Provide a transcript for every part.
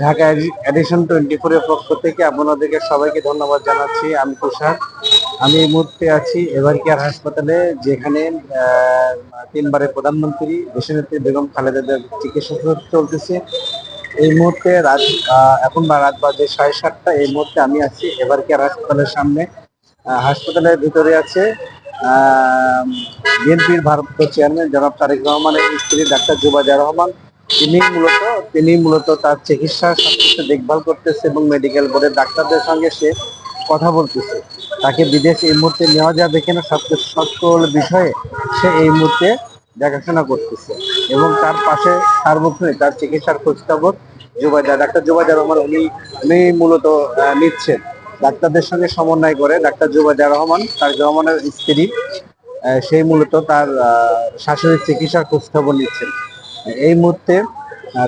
Dhaka addition twenty four এর পক্ষ থেকে আপনাদেরকে সবাইকে ধন্যবাদ জানাচ্ছি। আমি তুষার। আমি এই মুহূর্তে আছি এভার কেয়ার হাসপাতালে, যেখানে তিনবারের প্রধানমন্ত্রী, দেশনেত্রী বেগম খালেদাদের চিকিৎসা চলতেছে। এই মুহূর্তে রাত এখন বা রাত বাজে সাড়ে সাতটা, এই মুহূর্তে আমি আছি এভার কেয়ার হাসপাতালের সামনে। হাসপাতালের ভিতরে আছে বিএনপির ভারপ্রাপ্ত চেয়ারম্যান জনাব তারেক রহমানের স্ত্রী ডাক্তার জুবাইদা রহমান। তিনি মূলত তিনি মূলত তার চিকিৎসা সবকিছু দেখভাল করতেছে এবং মেডিকেল বোর্ডের ডাক্তারদের সঙ্গে সে কথা বলতেছে। তাকে বিদেশে এই মুহূর্তে নেওয়া যাবে কিনা সবকিছু সকল বিষয়ে সে এই মুহূর্তে দেখাশোনা করতেছে এবং তার পাশে সার্বক্ষণিক তার চিকিৎসার খোঁজখবর জুবাইদা ডাক্তার জুবাইদা রহমান উনি উনি মূলত নিচ্ছেন। ডাক্তারদের সঙ্গে সমন্বয় করে ডাক্তার জুবাইদা রহমান, তার রহমানের স্ত্রী সেই মূলত তার শাশুড়ির চিকিৎসার খোঁজখবর নিচ্ছেন। এই মুহূর্তে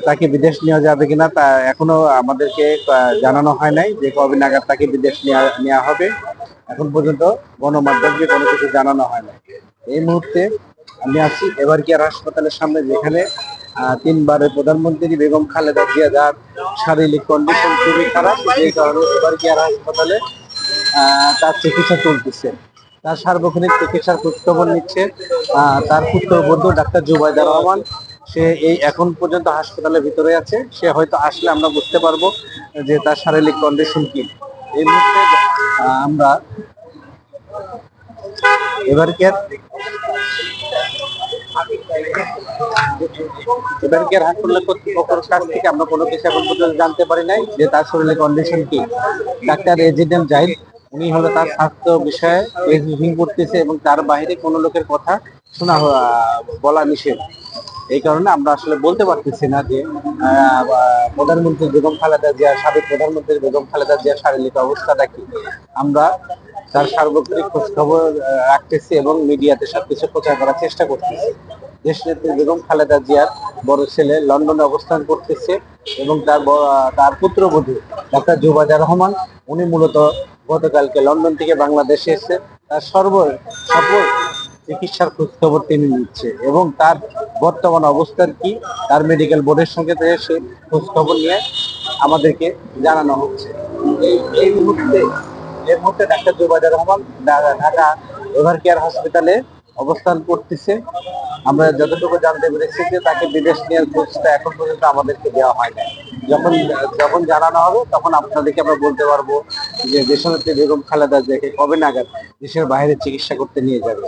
তাকে বিদেশ নেওয়া যাবে কিনা তা এখনও আমাদেরকে জানানো হয় নাই যে কবে নাগাদ তাকে বিদেশ নেওয়া হবে। এখন পর্যন্ত গণমাধ্যমকে কোনো কিছু জানানো হয় নাই। এই মুহূর্তে আমি আছি এবার কেয়ার হাসপাতালের সামনে যেখানে তিনবারের প্রধানমন্ত্রী বেগম খালেদা জিয়া যার শারীরিক কন্ডিশন খুবই খারাপ এই কারণে এবার কেয়ার হাসপাতালে আহ, তার চিকিৎসা চলতেছে। তার সার্বক্ষণিক চিকিৎসার খোঁজখবর নিচ্ছে তার পুত্রবধূ ডাক্তার জুবাইদা রহমান। সে এই এখন পর্যন্ত হাসপাতালের ভিতরে আছে। সে হয়তো আসলে আমরা বুঝতে পারব যে তার শারীরিক কন্ডিশন কি। এই মুহূর্তে আমরা এবার কি আর এবার কি আর হাসপাতাল কর্তৃপক্ষের কাছ থেকে আমরা কোনো কিছু এখন পর্যন্ত জানতে পারি নাই যে তার শরীরের কন্ডিশন কি। ডাক্তার এজিডেম জাহিদ উনি হলো তার স্বাস্থ্য বিষয়ে করতেছে এবং তার বাইরে কোনো লোকের কথা শোনা বলা নিষেধ। এই কারণে আমরা আসলে বলতে পারতেছি না যে প্রধানমন্ত্রী বেগম খালেদা জিয়া সাবেক প্রধানমন্ত্রী বেগম খালেদা জিয়ার শারীরিক অবস্থাটা কি আমরা তার সার্বক্ষণিক খোঁজ খবর রাখতেছি এবং মিডিয়াতে সবকিছু প্রচার করার চেষ্টা করতেছি। দেশনেত্রী বেগম খালেদা জিয়ার বড় ছেলে লন্ডনে অবস্থান করতেছে এবং তার তার পুত্রবধূ ডাক্তার জুবাদা রহমান উনি মূলত গতকালকে লন্ডন থেকে বাংলাদেশে এসে তার সর্ব সকল চিকিৎসার খোঁজখবর তিনি নিচ্ছে এবং তার বর্তমান অবস্থার কি, তার মেডিকেল বোর্ডের সঙ্গে থেকে সে খোঁজখবর নিয়ে আমাদেরকে জানানো হচ্ছে। এই এই মুহূর্তে এই মুহূর্তে doctor Zubaida Rahman Dhaka Evercare হসপিটালে অবস্থান করতেছে। আমরা যতটুকু জানতে পেরেছি যে তাকে বিদেশ নেওয়ার খোঁজটা এখন পর্যন্ত আমাদেরকে দেওয়া হয় না যখন যখন জানানো হবে, তখন আপনাদেরকে আমরা বলতে পারব যে দেশনেত্রী বেগম খালেদা জিয়াকে কবে নাগাদ দেশের বাইরে চিকিৎসা করতে নিয়ে যাবে।